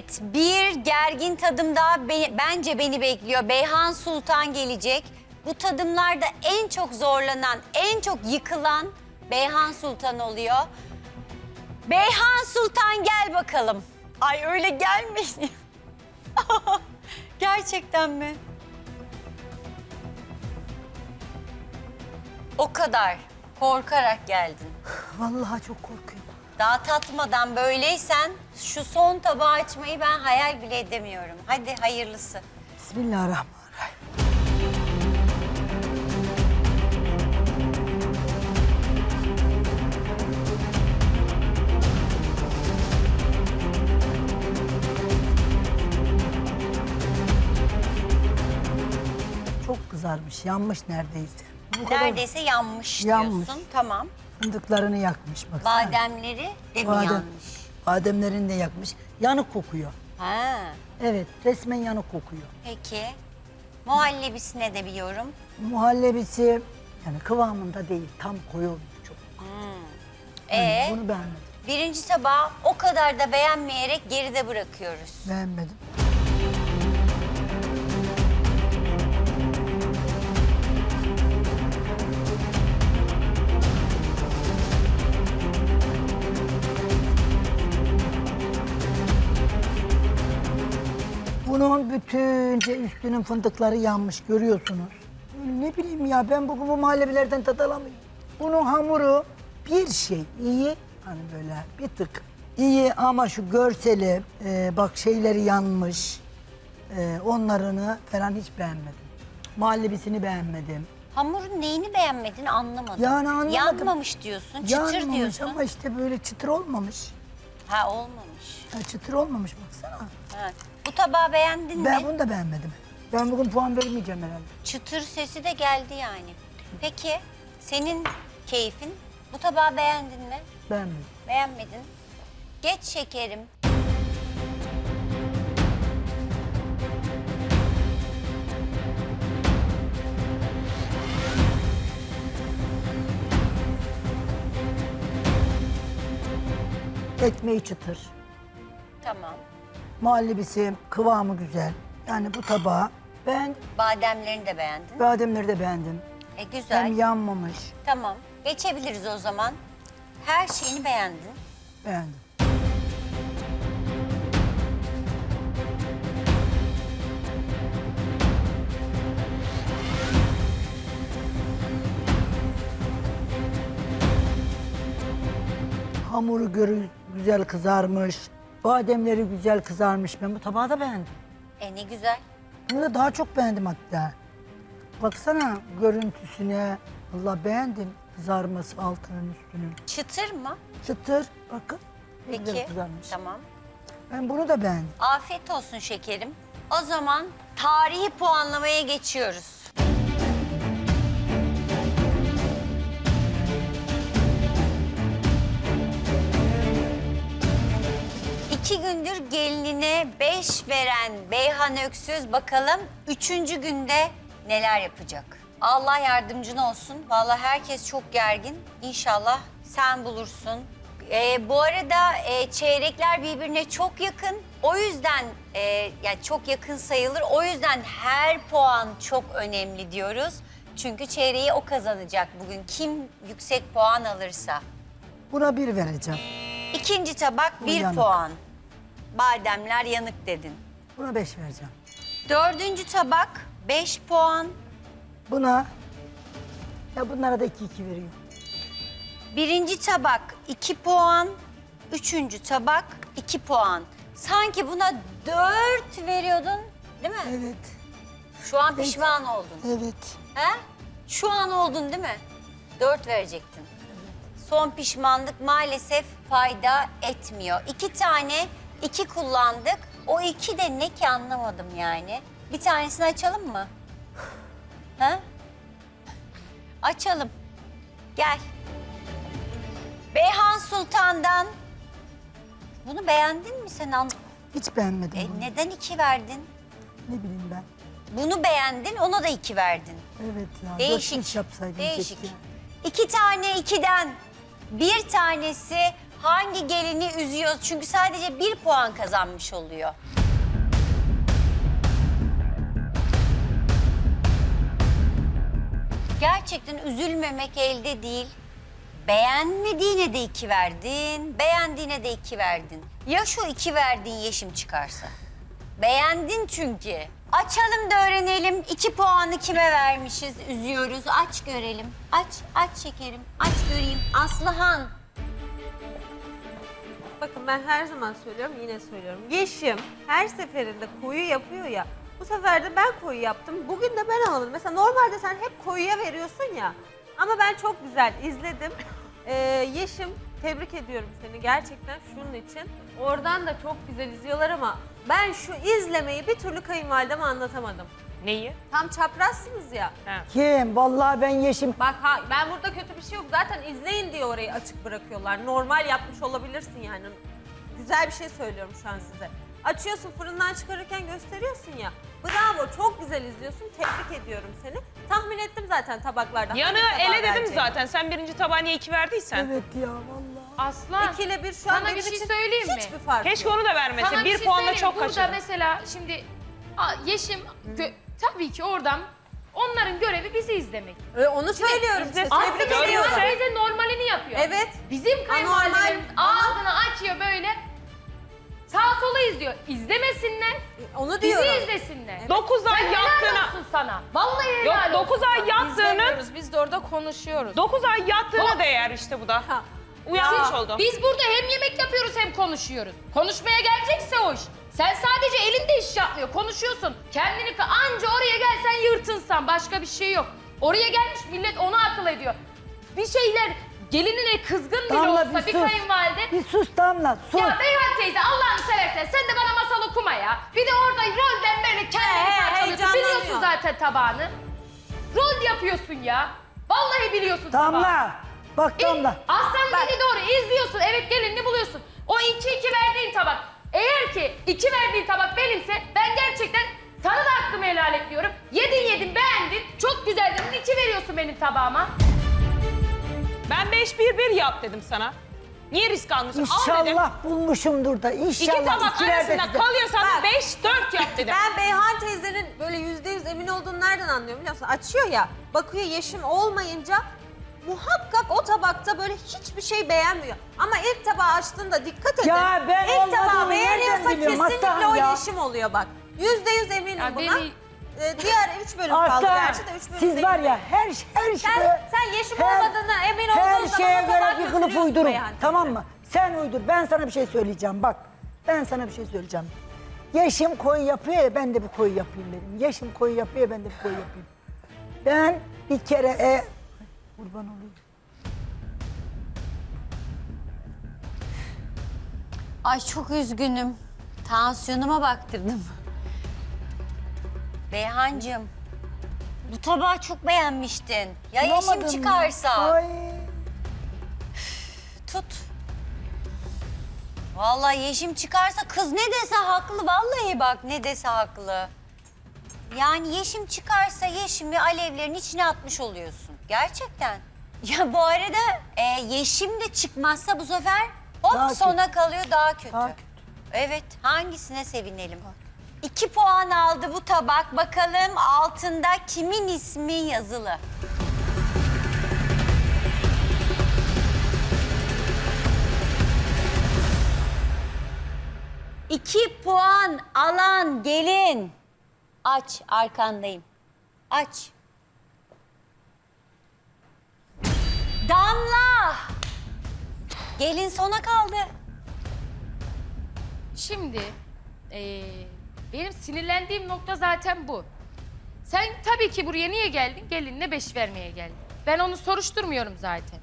Evet, bir gergin tadım daha be- bence beni bekliyor. Beyhan Sultan gelecek. Bu tadımlarda en çok zorlanan, en çok yıkılan Beyhan Sultan oluyor. Beyhan Sultan gel bakalım. Ay öyle gelmeyin. Gerçekten mi? O kadar korkarak geldin. Vallahi çok korkuyorum. Daha tatmadan böyleysen şu son tabağı açmayı ben hayal bile edemiyorum. Hadi hayırlısı. Bismillahirrahmanirrahim. Çok kızarmış, yanmış neredeyse. Bu kadar Neredeyse yanmış, Yanmış. diyorsun. Tamam. Fındıklarını yakmış baksana. Bademleri de mi Badem- yanmış? Bademlerini de yakmış. Yanık kokuyor. Ha. Evet, resmen yanık kokuyor. Peki. Muhallebisine de bir yorum. Muhallebisi yani kıvamında değil, tam koyu olmuş çok. Ee, Yani bunu beğenmedim. birinci tabağı o kadar da beğenmeyerek geride bırakıyoruz. Beğenmedim. Bunun bütünce üstünün fındıkları yanmış görüyorsunuz. Ne bileyim ya ben bugün bu muhallebilerden tat alamıyorum. Bunun hamuru bir şey iyi hani böyle bir tık iyi ama şu görseli e, bak şeyleri yanmış. E, onlarını falan hiç beğenmedim. Muhallebisini beğenmedim. Hamurun neyini beğenmedin anlamadım. Yani anlamadım. Yanmamış diyorsun, çıtır Yanmamış diyorsun. ama işte böyle çıtır olmamış. Ha olmamış. Ha, çıtır olmamış baksana. Ha. Tabağı beğendin Ben mi? bunu da beğenmedim. Ben bugün puan vermeyeceğim herhalde. Çıtır sesi de geldi yani. Peki senin keyfin bu tabağı beğendin mi? Beğenmedim. Beğenmedin. Geç şekerim. Ekmeği çıtır. Tamam. Muhallebisi kıvamı güzel. Yani bu tabağı beğendim. Bademlerini de beğendin. Bademleri de beğendim. E güzel. Hem yanmamış. Tamam. Geçebiliriz o zaman. Her şeyini beğendin. Beğendim. Hamuru görü güzel kızarmış. Bademleri güzel kızarmış. Ben bu tabağı da beğendim. E ne güzel. Bunu da daha çok beğendim hatta. Baksana görüntüsüne. Allah beğendim. Kızarması altının üstünün. Çıtır mı? Çıtır. Bakın. Ne güzel Peki. kızarmış. Tamam. Ben bunu da beğendim. Afiyet olsun şekerim. O zaman tarihi puanlamaya geçiyoruz. İki gündür gelinine beş veren Beyhan Öksüz bakalım üçüncü günde neler yapacak? Allah yardımcın olsun. Vallahi herkes çok gergin. İnşallah sen bulursun. Ee, bu arada e, çeyrekler birbirine çok yakın. O yüzden e, yani çok yakın sayılır. O yüzden her puan çok önemli diyoruz. Çünkü çeyreği o kazanacak bugün. Kim yüksek puan alırsa. Buna bir vereceğim. İkinci tabak bir yanık. puan. Bademler yanık dedin. Buna beş vereceğim. Dördüncü tabak beş puan. Buna ya bunlara da iki iki veriyor. Birinci tabak iki puan. Üçüncü tabak iki puan. Sanki buna dört veriyordun değil mi? Evet. Şu an pişman oldun. Evet. He? Şu an oldun değil mi? Dört verecektin. Son pişmanlık maalesef fayda etmiyor. İki tane iki kullandık. O iki de ne ki anlamadım yani. Bir tanesini açalım mı? Ha? Açalım. Gel. Beyhan Sultan'dan. Bunu beğendin mi sen? An- Hiç beğenmedim E, bunu. neden iki verdin? Ne bileyim ben. Bunu beğendin, ona da iki verdin. Evet ya. Değişik. Beş yapsaydım Değişik. keşke. İki tane ikiden bir tanesi hangi gelini üzüyor? Çünkü sadece bir puan kazanmış oluyor. Gerçekten üzülmemek elde değil. Beğenmediğine de iki verdin, beğendiğine de iki verdin. Ya şu iki verdiğin yeşim çıkarsa? Beğendin çünkü. Açalım da öğrenelim. İki puanı kime vermişiz? Üzüyoruz. Aç görelim. Aç, aç şekerim. Aç göreyim. Aslıhan. Bakın ben her zaman söylüyorum yine söylüyorum. Yeşim her seferinde koyu yapıyor ya. Bu sefer de ben koyu yaptım. Bugün de ben alamadım. Mesela normalde sen hep koyuya veriyorsun ya. Ama ben çok güzel izledim. Ee, Yeşim tebrik ediyorum seni gerçekten şunun için. Oradan da çok güzel izliyorlar ama ben şu izlemeyi bir türlü kayınvalideme anlatamadım. Neyi? Tam çaprazsınız ya. Ha. Kim? Vallahi ben Yeşim. Bak ha, ben burada kötü bir şey yok. Zaten izleyin diye orayı açık bırakıyorlar. Normal yapmış olabilirsin yani. Güzel bir şey söylüyorum şu an size. Açıyorsun fırından çıkarırken gösteriyorsun ya. Bravo çok güzel izliyorsun. Tebrik ediyorum seni. Tahmin ettim zaten tabaklarda. Yanı hangi tabağı ele dedim vereceğini. zaten. Sen birinci tabağa niye iki verdiysen. Evet ya vallahi. Aslan. İki ile bir şu an Sana benim bir şey için söyleyeyim mi? hiçbir fark Keşke yok. onu da vermese. Sana Bir, şey puanla söyleyeyim. çok Burada kaçırdın. mesela şimdi a, Yeşim gö- tabii ki oradan onların görevi bizi izlemek. Ee, onu söylüyorum size. Aslı Tebrik görüyor ediyorum. musun? Teyze normalini yapıyor. Evet. Bizim kayınvalidelerimiz Anormal. ağzını açıyor böyle. Sağ sola izliyor. İzlemesinler. Onu Bizi diyorum. izlesinler. 9 ay Helal yattığına... olsun sana. Vallahi Yok helal 9 olsun ay sana. yattığını... İzlemiyoruz, Biz de orada konuşuyoruz. 9 ay yattığına değer işte bu da. Ha. Uyanmış Ya, oldum. Biz burada hem yemek yapıyoruz hem konuşuyoruz. Konuşmaya gelecekse hoş. Sen sadece elinde iş yapmıyor, konuşuyorsun. Kendini ka- anca oraya gelsen yırtınsan başka bir şey yok. Oraya gelmiş millet onu akıl ediyor. Bir şeyler gelinine kızgın bile Damla olsa bir bir sus. kayınvalide. Bir sus Damla sus. Ya Beyhan teyze Allah'ını seversen sen de bana masal okuma ya. Bir de orada rolden böyle kendini He, he, parçalıyorsun. heyecanlanıyor. Biliyorsun zaten tabağını. Rol yapıyorsun ya. Vallahi biliyorsun tabağını. Damla. Bak Damla. Aslan dedi doğru izliyorsun. Evet gelinini buluyorsun. O iki iki verdiğin tabak. Eğer ki iki verdiğin tabak benimse ben gerçekten sana da hakkımı helal et diyorum. Yedin yedin beğendin. Çok güzel dedin. iki veriyorsun benim tabağıma. Ben 5-1-1 yap dedim sana. Niye risk almışsın? Al dedim. İnşallah bulmuşumdur da. İnşallah. İki tabak ikiler de arasında size. kalıyorsan Bak. 5-4 yap dedim. Ben Beyhan teyzenin böyle yüzde yüz emin olduğunu nereden anlıyorum biliyor musun? Açıyor ya, bakıyor yeşim olmayınca muhakkak o tabakta böyle hiçbir şey beğenmiyor. Ama ilk tabağı açtığında dikkat edin. Ya ben ilk olmadığını tabağı nereden beğeniyorsa biliyorum kesinlikle o ya? yeşim oluyor bak. Yüzde yüz eminim Ya buna. beni- Ee, diğer üç bölüm kaldı Aslan gerçi de üç bölüm siz var ya her her Sen, şeye... sen yeşim her- olmadığına emin olduğun Her zaman şeye o tabağı göre bir kılıf uydurun. Teyze. Tamam mı? Sen uydur. Ben sana bir şey söyleyeceğim bak. Ben sana bir şey söyleyeceğim. Yeşim koyu yapıyor ya ben de bir koyu yapayım dedim. Yeşim koyu yapıyor ya ben de bir koyu yapayım. Ben bir kere e... Kurban olayım. Ay çok üzgünüm. Tansiyonuma baktırdım. Beyhancığım, bu tabağı çok beğenmiştin. Ya yeşim Bulamadım ya. çıkarsa? Ay. Tut. Vallahi yeşim çıkarsa kız ne dese haklı. Vallahi bak ne dese haklı. Yani yeşim çıkarsa yeşimi alevlerin içine atmış oluyorsun. Gerçekten. Ya bu arada e, yeşim de çıkmazsa bu sefer hop Daha kötü. sona kalıyor daha kötü. Daha kötü. Evet hangisine sevinelim? İki puan aldı bu tabak. Bakalım altında kimin ismi yazılı? İki puan alan gelin. Aç arkandayım. Aç. Damla. Gelin sona kaldı. Şimdi eee, benim sinirlendiğim nokta zaten bu. Sen tabii ki buraya niye geldin? Gelinine beş vermeye geldin. Ben onu soruşturmuyorum zaten.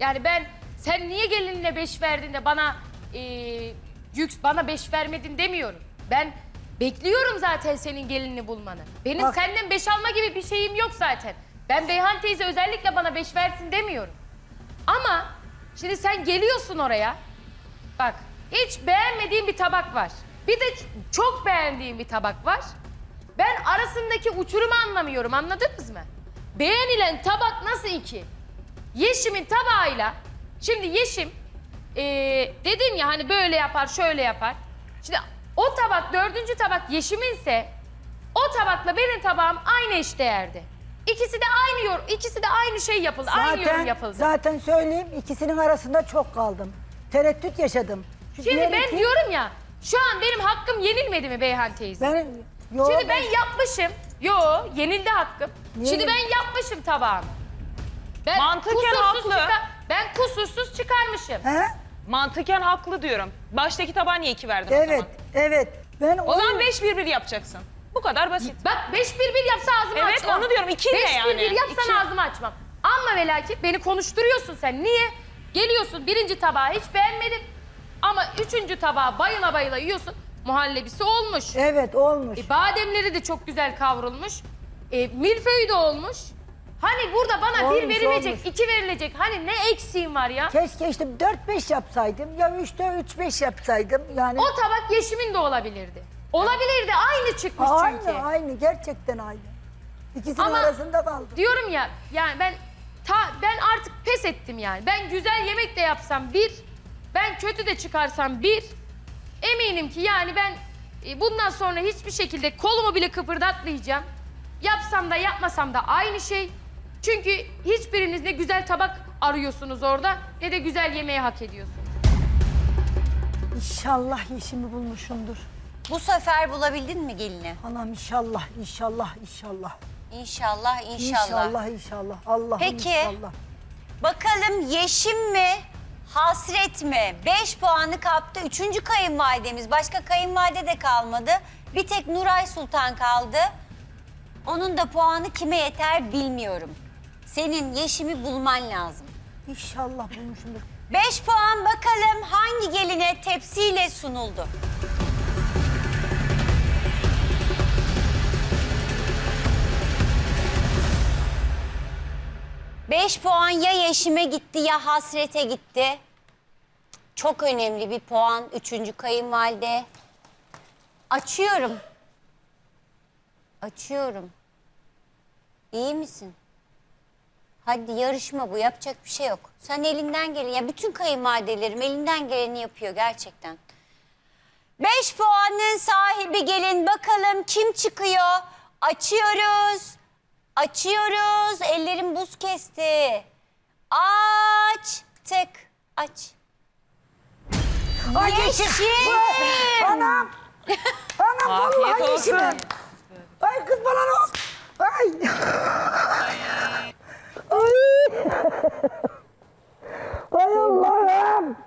Yani ben sen niye gelinine beş verdin de bana eee yük bana beş vermedin demiyorum. Ben bekliyorum zaten senin gelinini bulmanı. Benim Bak- senden beş alma gibi bir şeyim yok zaten. Ben Beyhan teyze özellikle bana beş versin demiyorum. Ama şimdi sen geliyorsun oraya. Bak hiç beğenmediğim bir tabak var. Bir de çok beğendiğim bir tabak var. Ben arasındaki uçurumu anlamıyorum anladınız mı? Beğenilen tabak nasıl iki? Yeşim'in tabağıyla, şimdi Yeşim e, dedin ya hani böyle yapar, şöyle yapar. Şimdi o tabak, dördüncü tabak Yeşim'inse o tabakla benim tabağım aynı eşdeğerdi. İkisi de aynı yor, ikisi de aynı şey yapıldı, aynı yorum yapıldı. zaten söyleyeyim ikisinin arasında çok kaldım. Tereddüt yaşadım. Şu Şimdi ben iki- diyorum ya, şu an benim hakkım yenilmedi mi Beyhan teyze? Ben, yo, Şimdi ben yapmışım. Yo, yenildi hakkım. Niye Şimdi yenildi? ben yapmışım tabağımı. Ben Mantıken kusursuz haklı. çıkar- ben kusursuz çıkarmışım. He? Mantıken haklı diyorum. Baştaki tabağa niye iki verdin o Evet, zaman? evet. Ben O zaman 5-1-1 yapacaksın. Bu kadar basit. Bak 5-1-1 yapsa ağzımı Evet, açmam. onu diyorum. İki ne 5-1-1 yani? yapsan İki. ağzımı açmam. Ama ve lakin beni konuşturuyorsun sen. Niye? Geliyorsun birinci tabağı hiç beğenmedim. Ama üçüncü tabağı bayıla bayıla yiyorsun. Muhallebisi olmuş. Evet olmuş. E, bademleri de çok güzel kavrulmuş. E, milföyü de olmuş. Hani burada bana bir Olmuş, verilecek, olmuş. iki verilecek. Hani ne eksiğim var ya? Keşke işte 4-5 yapsaydım ya 3'te 3-5 yapsaydım. Yani O tabak yeşimin de olabilirdi. Olabilirdi. Aynı çıkmış aynı çünkü. aynı gerçekten aynı. İkisinin Ama- arasında kaldım. Diyorum ya yani ben ta, ben artık pes ettim yani. Ben güzel yemek de yapsam bir, ben kötü de çıkarsam bir. Eminim ki yani ben e, bundan sonra hiçbir şekilde kolumu bile kıpırdatmayacağım. Yapsam da yapmasam da aynı şey. Çünkü hiçbiriniz ne güzel tabak arıyorsunuz orada ne de güzel yemeği hak ediyorsunuz. İnşallah yeşimi bulmuşumdur. Bu sefer bulabildin mi gelini? Anam inşallah, inşallah, inşallah. İnşallah, inşallah. İnşallah, inşallah. Allah'ım Peki. inşallah. Bakalım Yeşim mi, Hasret mi? 5 puanı kaptı. Üçüncü kayınvalidemiz. Başka kayınvalide de kalmadı. Bir tek Nuray Sultan kaldı. Onun da puanı kime yeter bilmiyorum. Senin Yeşim'i bulman lazım. İnşallah bulmuşumdur. 5 puan bakalım hangi geline tepsiyle sunuldu? Beş puan ya Yeşim'e gitti ya Hasret'e gitti. Çok önemli bir puan. Üçüncü kayınvalide. Açıyorum. Açıyorum. İyi misin? Hadi yarışma bu yapacak bir şey yok. Sen elinden geleni ya bütün kayınvalidelerim elinden geleni yapıyor gerçekten. Beş puanın sahibi gelin bakalım kim çıkıyor? Açıyoruz. Açıyoruz. Ellerim buz kesti. Açtık. Aç. Ay Yeşim. Anam! Anam Afiyet vallahi olsun. yeşimim. Ay kız bana ne? Ay! Ay! Ay Allah'ım!